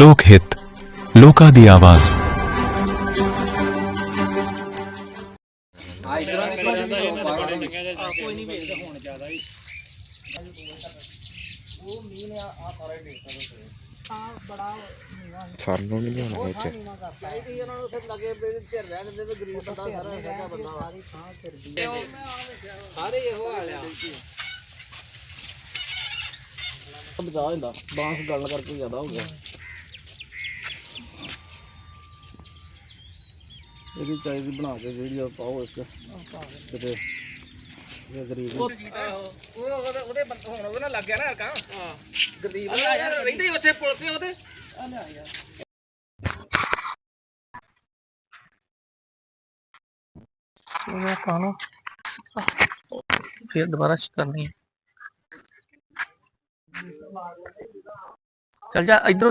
ਲੋਕ ਹਿੱਤ ਲੋਕਾਂ ਦੀ ਆਵਾਜ਼। ਸਾਨੂੰ ਨਹੀਂ ਲਿਆਉਣਾ ਵਿੱਚ ਬਚਾ ਹੁੰਦਾ ਬਾਂਸ ਗਲਣ ਕਰਕੇ ਜ਼ਿਆਦਾ ਹੋ ਗਿਆ। ਇਹਦੀ ਚਾਹੀਦੀ ਬਣਾ ਕੇ ਵੀਡੀਓ ਪਾਓ ਇੱਕ। ਕਿਤੇ ਇਹ ਗਰੀਬ ਉਹ ਉਹਦੇ ਹੁਣ ਉਹਦੇ ਨਾਲ ਲੱਗ ਗਿਆ ਨਾ ਹਾਂ। ਗਰੀਬ ਰਹਿੰਦੇ ਹੀ ਉੱਥੇ ਪੁਲ ਤੇ ਉਹਦੇ। ਇਹ ਕਾਨੂੰ ਫਿਰ ਦੁਬਾਰਾ ਕਰਨੀ ਹੈ। ਚੱਲ ਜਾ ਇਧਰ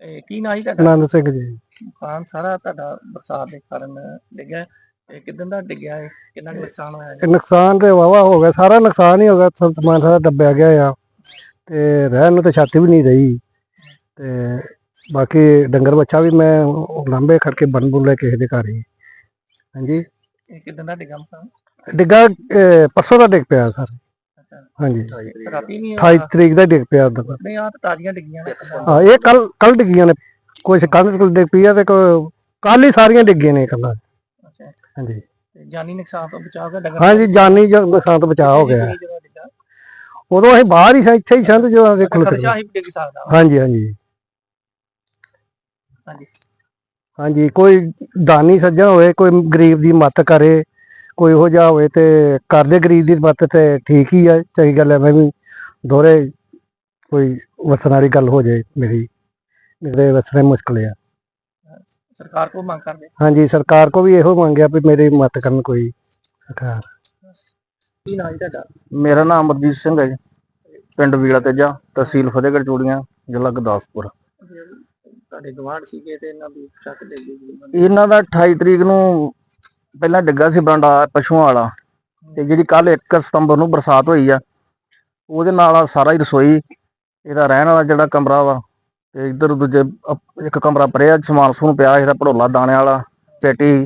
ਇਹ ਕੀ ਨਾਂ ਜੀ ਤੁਹਾਡਾ? ਆਨੰਦ ਸਿੰਘ ਜੀ। ਮਕਾਨ ਸਾਰਾ ਤੁਹਾਡਾ ਬਰਸਾਤ ਦੇ ਕਾਰਨ ਡਿੱਗਿਆ ਇਹ ਕਿਦਾਂ ਦਾ ਡਿੱਗਿਆ ਹੈ ਕਿੰਨਾ ਕੁ ਨੁਕਸਾਨ ਹੋਇਆ ਇਹ ਨੁਕਸਾਨ ਤੇ ਵਾਵਾ ਹੋ ਗਿਆ ਸਾਰਾ ਨੁਕਸਾਨ ਹੀ ਹੋ ਗਿਆ ਸਭ ਸਮਾਨ ਸਾਰਾ ਦੱਬਿਆ ਗਿਆ ਆ। ਤੇ ਰਹਿਣ ਨੂੰ ਤੇ ਛੱਤ ਵੀ ਨਹੀਂ ਰਹੀ। ਤੇ ਬਾਕੀ ਡੰਗਰ ਬੱਚਾ ਵੀ ਮੈਂ ਲੰਬੇ ਖੜਕੇ ਬਨ ਬੁੱਲੇ ਕਿਸੇ ਦੇ ਘਰ ਹੀ। ਹਾਂਜੀ। ਇਹ ਕਿਦਾਂ ਦਾ ਡਿੱਗਾ ਮਕਾਨ? ਡਿੱਗਾ ਅਹ, ਪਰਸੋਂ ਦਾ ਡਿੱਗ ਪਿਆ ਸਰ। ਹਾਂਜੀ। ਰਾਤੀ ਨਹੀਂ 28 ਤਰੀਕ ਦਾ ਡਿੱਗ ਪਿਆ ਦਾ। ਨਹੀਂ ਆ ਤਾਜ਼ੀਆਂ ਡਿੱਗੀਆਂ ਨੇ। ਹਾਂ ਇਹ ਕੱਲ ਕੱਲ ਡਿੱਗੀਆਂ ਨੇ। ਕੁਝ ਕੰਧ ਕੋਲ ਡਿੱਗ ਪਈ ਆ ਤੇ ਕੱਲ ਹੀ ਸਾਰੀਆਂ ਡਿੱਗੀਆਂ ਨੇ ਅੱਛਾ। ਹਾਂਜੀ। ਤੇ ਜਾਨੀ ਨੁਕਸਾਨ ਤੋਂ ਬਚਾਅ ਦਾ ਡੰਗਰ ਹਾਂਜੀ ਜਾਨੀ ਜ- ਨੁਕਸਾਨ ਤੋਂ ਬਚਾਅ ਹੋ ਗਿਆ। ਉਦੋਂ ਅਸੀਂ ਬਾਹਰ ਹੀ ਇੱਥੇ ਹੀ ਸੰਦ ਜੋ ਦੇ ਖੁੱਲ ਹੀ ਸਕਦਾ। ਹਾਂਜੀ ਹਾਂਜੀ। ਹਾਂਜੀ। ਹਾਂਜੀ ਕੋਈ ਦਾਨੀ ਸੱਜਣ ਹੋਵੇ ਕੋਈ ਗਰੀਬ ਦੀ ਮਦਦ ਕਰੇ ਕੋਈ ਇਹੋ ਜਿਹਾ ਹੋਵੇ ਤੇ ਕਰਦੇ ਗਰੀਬ ਦੀ ਮਦਦ ਤੇ ਠੀਕ ਹੀ ਆ ਚੰਗੀ ਗੱਲ ਹੈ ਮੈਂ ਵੀ ਦੋਰੇ ਕੋਈ ਵਸਣ ਵਾਲੀ ਗੱਲ ਹੋ ਜਾਏ ਮੇਰੀ ਮੇਰੇ ਵਸਣੇ ਮੁਸ਼ਕਲ ਆ। ਸਰਕਾਰ ਕੋਲ ਮੰਗ ਕਰਦੇ? ਹਾਂਜੀ ਸਰਕਾਰ ਕੋ ਵੀ ਇਹੋ ਮੰਗਿਆ ਵੀ ਮੇਰੀ ਮਦਦ ਕਰਨ ਕੋਈ ਸਰਕਾਰ। ਕੀ ਜੀ ਤੁਹਾਡਾ? ਮੇਰਾ ਨਾਮ ਅਮਰਜੀਤ ਸਿੰਘ ਹੈ ਜੀ। ਪਿੰਡ ਵੀਲਾ ਤੇਜਾ ਤਹਿਸੀਲ ਫਤਿਹਗੜ੍ਹ ਚੂੜੀਆਂ ਜ਼ਿਲ੍ਹਾ ਗੁਰਦਾਸਪੁਰ। ਤੁਹਾਡੇ ਗਵਾਂਢ ਸੀਗੇ ਤੇ ਇਹਨਾਂ ਦੀ ਸ਼ੱਕ ਦੇ ਇਹਨਾਂ ਦਾ 28 ਤਰੀਕ ਨੂੰ ਪਹਿਲਾਂ ਡਿੱਗਾ ਸੀ ਬਰਾਂਡਾ ਪਸ਼ੂਆਂ ਵਾਲਾ ਤੇ ਜਿਹੜੀ ਕੱਲ 1 ਸਤੰਬਰ ਨੂੰ ਬਰਸਾਤ ਹੋਈ ਆ, ਉਹਦੇ ਨਾਲ ਸਾਰਾ ਹੀ ਰਸੋਈ, ਇਹਦਾ ਰਹਿਣ ਵਾਲਾ ਜਿਹੜਾ ਕਮਰਾ ਵਾ ਤੇ ਇੱਧਰ ਦੂਜੇ ਇੱਕ ਕਮਰਾ ਪਰਿਆ, ਸਮਾਨ ਸਮੂਨ ਪਿਆ ਇਹਦਾ ਭੜੋਲਾ ਦਾਣੇ ਵਾਲਾ, ਪੇਟੀ,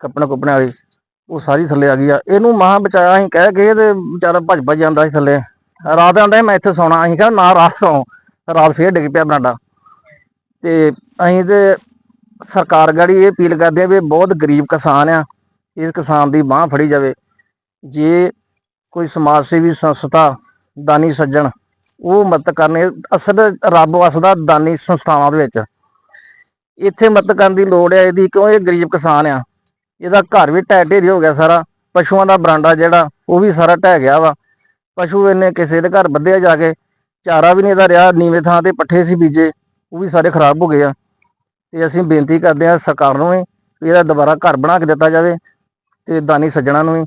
ਕੱਪੜੇ ਕੁੱਪਣੇ ਵਾਲੀ, ਉਹ ਸਾਰੀ ਥੱਲੇ ਆ ਗਈ ਆ। ਇਹਨੂੰ ਮਹਾ ਬਚਾਇਆ, ਅਸੀਂ ਕਹਿ ਗਏ ਤੇ ਵਿਚਾਰਾ ਭੱਜ ਭੱਜ ਜਾਂਦਾ ਸੀ ਥੱਲੇ। ਰਾਤ ਆਂਦਾ ਮੈਂ ਇੱਥੇ ਸੌਣਾ, ਅਸੀਂ ਕਿਹਾ ਨਾ ਰਾਤ ਸੌ, ਰਾਤ ਫੇਰ ਡਿੱਗ ਪਿਆ ਬਰਾਂਡਾ। ਤੇ ਅਸੀਂ ਤੇ ਸਰਕਾਰ ਗਾੜੀ ਇਹ ਅਪੀਲ ਕਰਦੇ ਆ ਵੀ ਇਹ ਬਹੁਤ ਗਰੀਬ ਕਿਸਾਨ ਆ, ਇਸ ਕਿਸਾਨ ਦੀ ਬਾਹ ਫੜੀ ਜਾਵੇ। ਜੇ ਕੋਈ ਸਮਾਜ ਸੇਵੀ ਸੰਸਥਾ ਦਾਨੀ ਸੱਜਣ, ਉਹ ਮਦਦ ਕਰਨੇ ਅਸਲ ਰੱਬ ਵਸਦਾ ਦਾਨੀ ਸੰਸਥਾਵਾਂ ਦੇ ਵਿੱਚ। ਇੱਥੇ ਮਦਦ ਕਰਨ ਦੀ ਲੋੜ ਹੈ ਇਹਦੀ ਕਿਉਂ? ਇਹ ਗਰੀਬ ਕਿਸਾਨ ਆ। ਇਹਦਾ ਘਰ ਵੀ ਢਹਿ ਢੇਰੀ ਹੋ ਗਿਆ ਸਾਰਾ। ਪਸ਼ੂਆਂ ਦਾ ਬਰਾਂਡਾ ਜਿਹੜਾ, ਉਹ ਵੀ ਸਾਰਾ ਢਹਿ ਗਿਆ ਵਾ। ਪਸ਼ੂ ਇਹਨੇ ਕਿਸੇ ਦੇ ਘਰ ਬੱਧਿਆ ਜਾ ਕੇ, ਚਾਰਾ ਵੀ ਨਹੀਂ ਇਹਦਾ ਰਿਹਾ, ਨੀਵੇਂ ਥਾਂ ਤੇ ਪੱਠੇ ਸੀ ਬੀਜੇ, ਉਹ ਵੀ ਸਾਰੇ ਖਰਾਬ ਹੋ ਗਏ ਆ। ਤੇ ਅਸੀਂ ਬੇਨਤੀ ਕਰਦੇ ਹਾਂ ਸਰਕਾਰ ਨੂੰ ਵੀ ਇਹਦਾ ਦੁਬਾਰਾ ਘਰ ਬਣਾ ਕੇ ਦਿੱਤਾ ਜਾਵੇ ਤੇ ਦਾਨੀ ਸੱਜਣਾ ਨੂੰ ਵੀ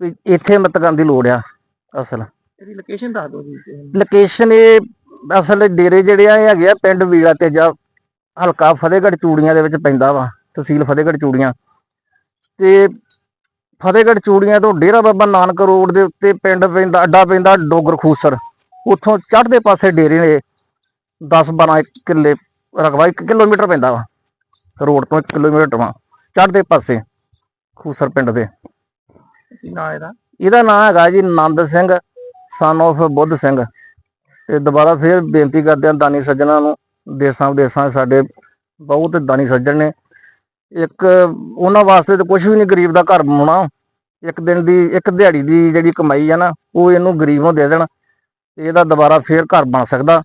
ਵੀ ਇੱਥੇ ਮਦਦ ਕਰਨ ਦੀ ਲੋੜ ਆ ਅਸਲ। ਇਹਦੀ ਲੋਕੇਸ਼ਨ ਦੱਸ ਦਿਓ ਜੀ ਲੋਕੇਸ਼ਨ ਇਹ ਅਸਲ ਡੇਰੇ ਜਿਹੜੇ ਆ ਇਹ ਹੈਗੇ ਆ ਪਿੰਡ ਵੀਲਾ ਤੇਜਾ ਹਲਕਾ ਫਤਿਹਗੜ੍ਹ ਚੂੜੀਆਂ ਦੇ ਵਿੱਚ ਪੈਂਦਾ ਵਾ ਤਹਿਸੀਲ ਫਤਿਹਗੜ੍ਹ ਚੂੜੀਆਂ। ਤੇ ਫਤਿਹਗੜ੍ਹ ਚੂੜੀਆਂ ਤੋਂ ਡੇਰਾ ਬਾਬਾ ਨਾਨਕ ਰੋਡ ਦੇ ਉੱਤੇ ਪਿੰਡ ਪੈਂਦਾ ਅੱਡਾ ਪੈਂਦਾ ਡੋਗਰ ਖੂਸਰ। ਉੱਥੋਂ ਚੜ੍ਹਦੇ ਪਾਸੇ ਡੇਰੇ ਨੇ 10 12 ਕਿੱਲੇ ਰਕਬਾ 1 ਕਿਲੋਮੀਟਰ ਪੈਂਦਾ ਵਾ। ਰੋਡ ਤੋਂ 1 ਕਿਲੋਮੀਟਰ ਵਾ। ਚੜ੍ਹਦੇ ਪਾਸੇ ਖੂਸਰ ਪਿੰਡ ਦੇ। ਕੀ ਨਾਂ ਇਹਦਾ? ਇਹਦਾ ਨਾਮ ਹੈਗਾ ਜੀ ਨੰਦ ਸਿੰਘ ਸਨ of ਬੁੱਧ ਸਿੰਘ। ਤੇ ਦੁਬਾਰਾ ਫੇਰ ਬੇਨਤੀ ਕਰਦੇ ਹਾਂ ਦਾਨੀ ਸੱਜਣਾ ਨੂੰ ਦੇਸਾਂ ਵਿਦੇਸਾਂ ਸਾਡੇ ਬਹੁਤ ਦਾਨੀ ਸੱਜਣ ਨੇ। ਇੱਕ ਉਹਨਾਂ ਵਾਸਤੇ ਤਾਂ ਕੁਝ ਵੀ ਨਹੀਂ ਗਰੀਬ ਦਾ ਘਰ ਬਣਾਉਣਾ। ਇੱਕ ਦਿਨ ਦੀ ਇੱਕ ਦਿਹਾੜੀ ਦੀ ਜਿਹੜੀ ਕਮਾਈ ਆ ਨਾ ਉਹ ਇਹਨੂੰ ਗਰੀਬ ਨੂੰ ਦੇ ਦੇਣ। ਇਹਦਾ ਦੁਬਾਰਾ ਫੇਰ ਘਰ ਬਣ ਸਕਦਾ।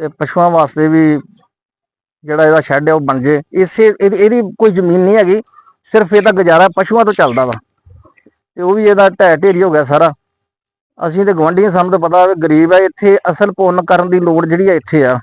ਤੇ ਪਸ਼ੂਆਂ ਵਾਸਤੇ ਵੀ ਜਿਹੜਾ ਇਹਦਾ ਸ਼ੈੱਡ ਹੈ ਉਹ ਬਣ ਜੇ। ਇਸੇ ਇਹਦੀ ਇਹਦੀ ਕੋਈ ਜ਼ਮੀਨ ਨਹੀਂ ਹੈਗੀ। ਸਿਰਫ ਇਹਦਾ ਗੁਜ਼ਾਰਾ ਪਸ਼ੂਆਂ ਤੋਂ ਚੱਲਦਾ ਵਾ। ਤੇ ਉਹ ਵੀ ਇਹਦਾ ਢਹਿ ਢੇਰੀ ਹੋ ਗਿਆ ਸਾਰਾ। ਅਸੀਂ ਤੇ ਗਵਾਂਢੀਆਂ ਸਾਨੂੰ ਤਾਂ ਪਤਾ ਗਰੀਬ ਹੈ ਇੱਥੇ ਅਸਲ ਪੁੰਨ ਕਰਨ ਦੀ ਲੋੜ ਜਿਹੜੀ ਹੈ ਇੱਥੇ ਆ।